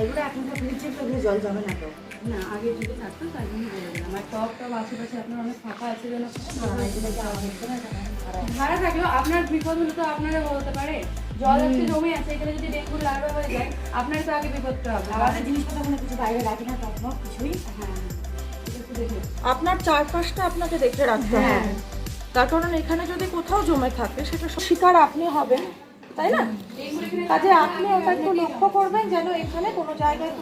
এগুলো তো জল যাবে না তো। না আগে যদি থাকতো তার জন্য বলে দিলাম। আর টপ টপ আশেপাশে আপনার অনেক ফাঁকা আছে যেন ভাড়া থাকলেও আপনার বিপদ হলে তো আপনারও হতে পারে। জল হচ্ছে জমে আছে এখানে যদি ডেঙ্গু লার্ভা হয়ে যায় আপনারই তো আগে বিপদটা হবে। আমাদের জিনিসপত্র কোনো কিছু বাইরে রাখি না তখন কিছুই। হ্যাঁ। আপনার চারপাশটা আপনাকে দেখে রাখতে হ্যাঁ। হবে তার কারণ এখানে যদি কোথাও জমে থাকে, সেটা শিকার আপনি হবেন, তাই না? কাজে আপনি ওটা একটু লক্ষ্য করবেন যেন এখানে কোনো জায়গায়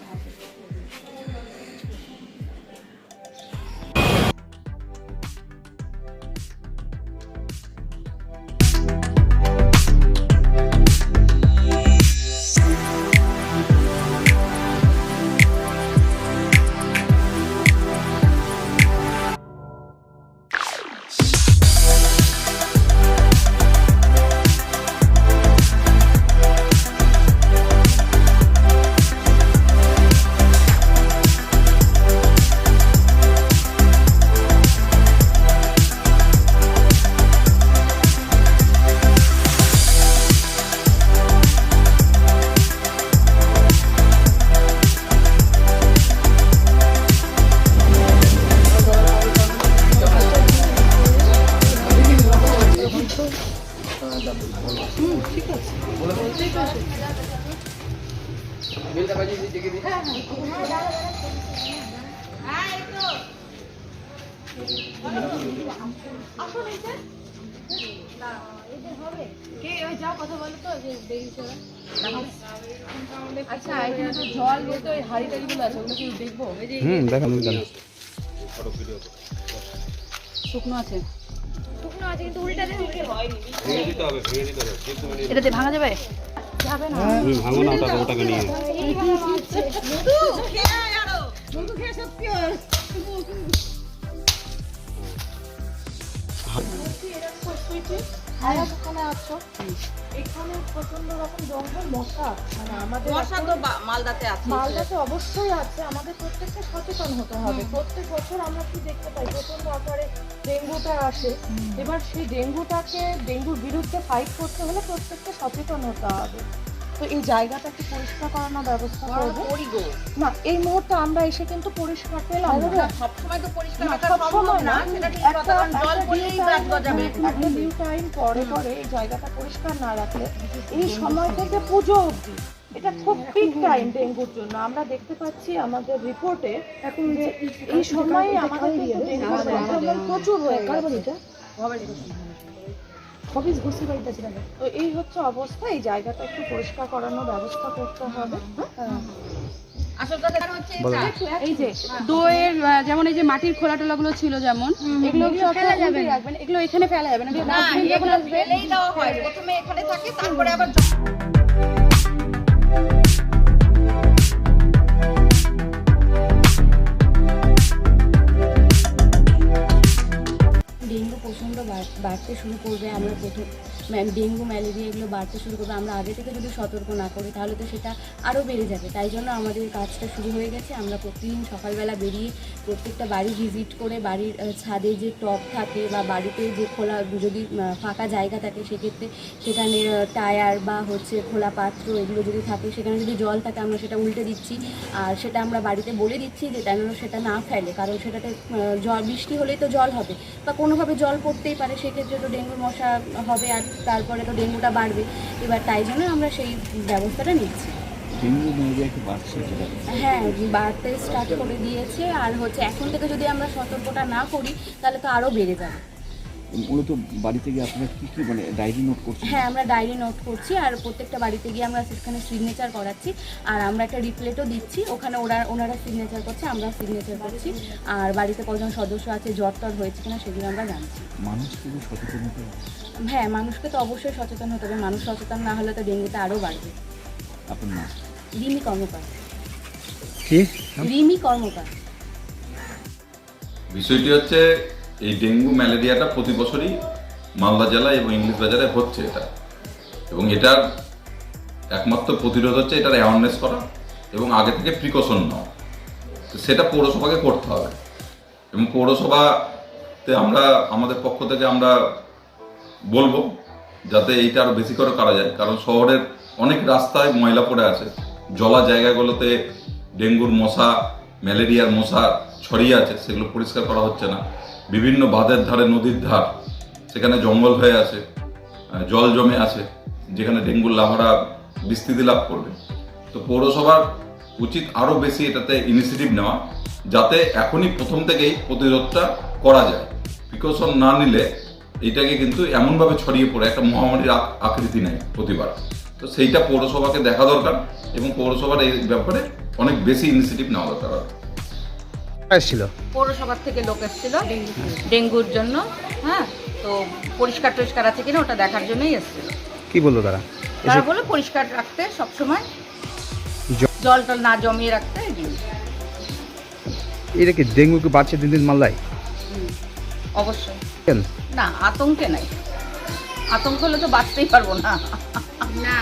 কে ওই যাও কথা বলো তো যে আচ্ছা এখানে তো জল বলতে ওই হাড়ি টাড়িগুলো আছে ওগুলো কি দেখব এই যে হুম দেখান দেখান শুকনো আছে ভেঙে দিতে হবে ভেঙে দিতে হবে এটাতে ভাঙা যাবে ভাঙো না ওটাকে নিয়ে আমরা যেখানে আছো? এখানে প্রচণ্ড রকম জঙ্গল মশা। মানে আমাদের মশা তো মালদাতে আছে। মালদাতে অবশ্যই আছে। আমাদের প্রত্যেককে সচেতন হতে হবে। প্রত্যেক বছর আমরা কি দেখতে পাই? প্রচণ্ড আকারে ডেঙ্গুটা আসে। এবার সেই ডেঙ্গুটাকে ডেঙ্গুর বিরুদ্ধে ফাইট করতে হলে প্রত্যেককে সচেতন হতে হবে। তো এই জায়গাটাকে পরিষ্কার করানোর ব্যবস্থা করব না এই মুহূর্তে আমরা এসে কিন্তু পরিষ্কার পেলাম সবসময় তো পরিষ্কার না, সম্ভব না না। সেটা ঠিক একটা- ডিউ টাইম পরে পরে এই জায়গাটা পরিষ্কার না রাখলে এই সময় থেকে পুজো অবধি এটা খুব পিক টাইম ডেঙ্গুর জন্য আমরা দেখতে পাচ্ছি আমাদের রিপোর্টে এখন যে এই সময় আমাদের কিন্তু ডেঙ্গুর সংক্রমণ ঘুষি গেছে তো এই হচ্ছে অবস্থা এই জায়গাটা একটু পরিষ্কার করানোর ব্যবস্থা করতে হবে। হ্যাঁ। আসল কথা কারণ হচ্ছে এটা। এই যে দইয়ের যেমন এই যে মাটির খোলা টোলাগুলো ছিল যেমন এগুলো ফেলা যাবে রাখবেন। এগুলো এখানে ফেলা যাবে না। হয়। প্রথমে এখানে থাকে তারপরে আবার শুরু করবে আমরা প্রথম ডেঙ্গু, ম্যালেরিয়া এগুলো বাড়তে শুরু করবে। আমরা আগে থেকে যদি সতর্ক না করি, তাহলে তো সেটা আরও বেড়ে যাবে। তাই জন্য আমাদের কাজটা শুরু হয়ে গেছে। আমরা প্রতিদিন সকালবেলা বেরিয়ে প্রত্যেকটা বাড়ি ভিজিট করে বাড়ির ছাদে যে টব থাকে বা বাড়িতে যে খোলা, যদি ফাঁকা জায়গা থাকে, সেক্ষেত্রে সেখানে টায়ার বা হচ্ছে খোলা পাত্র এগুলো যদি থাকে, সেখানে যদি জল থাকে, আমরা সেটা উল্টে দিচ্ছি। আর সেটা আমরা বাড়িতে বলে দিচ্ছি যে, যেন সেটা না ফেলে। কারণ সেটাতে জল বৃষ্টি হলেই তো জল হবে। বা কোনোভাবে জল পড়তেই পারে, সেক্ষেত্রে তো ডেঙ্গুর মশা হবে আর তারপরে তো ডেঙ্গুটা বাড়বে। এবার তাই জন্য আমরা সেই ব্যবস্থাটা নিচ্ছি। হ্যাঁ বাড়তে স্টার্ট করে দিয়েছে। আর হচ্ছে এখন থেকে যদি আমরা সতর্কটা না করি তাহলে তো আরও বেড়ে যাবে। মূলত বাড়িতে গিয়ে আপনারা কি কি মানে ডায়েরি নোট করছেন? হ্যাঁ আমরা ডায়েরি নোট করছি আর প্রত্যেকটা বাড়িতে গিয়ে আমরা সেখানে সিগনেচার করাচ্ছি। আর আমরা একটা রিপ্লেটও দিচ্ছি। ওখানে ওরা ওনারা সিগনেচার করছে আমরা সিগনেচার করছি। আর বাড়িতে কজন সদস্য আছে জ্বর টর হয়েছে কিনা সেগুলো আমরা জানছি। মানুষকে সচেতন হতে হবে। হ্যাঁ মানুষকে তো অবশ্যই সচেতন হতে হবে। মানুষ সচেতন না হলে তো ডেঙ্গুটা আরও বাড়বে। আপনার নাম? রিমি কর্মকার। কি? রিমি কর্মকার। বিষয়টি হচ্ছে এই ডেঙ্গু ম্যালেরিয়াটা প্রতি বছরই মালদা জেলায় এবং ইংলিশ বাজারে হচ্ছে এটা। এবং এটার একমাত্র প্রতিরোধ হচ্ছে এটার অ্যাওয়ারনেস করা এবং আগে থেকে প্রিকশন নেওয়া। তো সেটা পৌরসভাকে করতে হবে। এবং পৌরসভাতে আমরা, আমাদের পক্ষ থেকে আমরা বলব যাতে এইটা আরও বেশি করে করা যায়। কারণ শহরের অনেক রাস্তায় ময়লা পড়ে আছে। জলা জায়গাগুলোতে ডেঙ্গুর মশা, ম্যালেরিয়ার মশা ছড়িয়ে আছে। সেগুলো পরিষ্কার করা হচ্ছে না। বিভিন্ন বাঁধের ধারে, নদীর ধার, সেখানে জঙ্গল হয়ে আছে জল জমে আছে, যেখানে ডেঙ্গুর লাভারা, বিস্তৃতি লাভ করবে। তো পৌরসভার উচিত আরও বেশি এটাতে ইনিশিয়েটিভ নেওয়া, যাতে এখনই প্রথম থেকেই প্রতিরোধটা করা যায়। প্রিকশন না নিলে এইটাকে কিন্তু এমনভাবে ছড়িয়ে পড়ে, একটা মহামারীর আকৃতি নেয় প্রতিবার। তো সেইটা পৌরসভাকে দেখা দরকার এবং পৌরসভার এই ব্যাপারে অনেক বেশি ইনিশিয়েটিভ নেওয়া দরকার। এসেছিল পৌরসভার থেকে লোক এসেছিল ডেঙ্গুর জন্য হ্যাঁ তো পরিষ্কার টরিষ্কার আছে কিনা ওটা দেখার জন্যই এসেছিল। কি বলল তারা? তারা বলে পরিষ্কার রাখতে সবসময় জল টল না জমিয়ে রাখতে এটা কি ডেঙ্গু কি বাড়ছে দিন দিন মালদায়? অবশ্যই। না আতঙ্কে নাই। আতঙ্ক হলে তো বাঁচতেই পারব না। না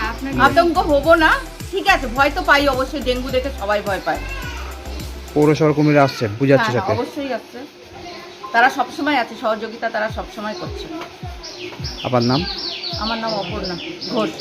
আতঙ্ক হব না। ঠিক আছে ভয় তো পাই অবশ্যই ডেঙ্গু দেখে সবাই ভয় পায়। পৌরসভার কর্মীরা আসছে বুঝাচ্ছে হ্যাঁ, হ্যাঁ, সাথে অবশ্যই আসছে। তারা সবসময় আছে সহযোগিতা তারা সবসময় করছে। আপনার নাম? আমার নাম অপর্ণা ঘোষ।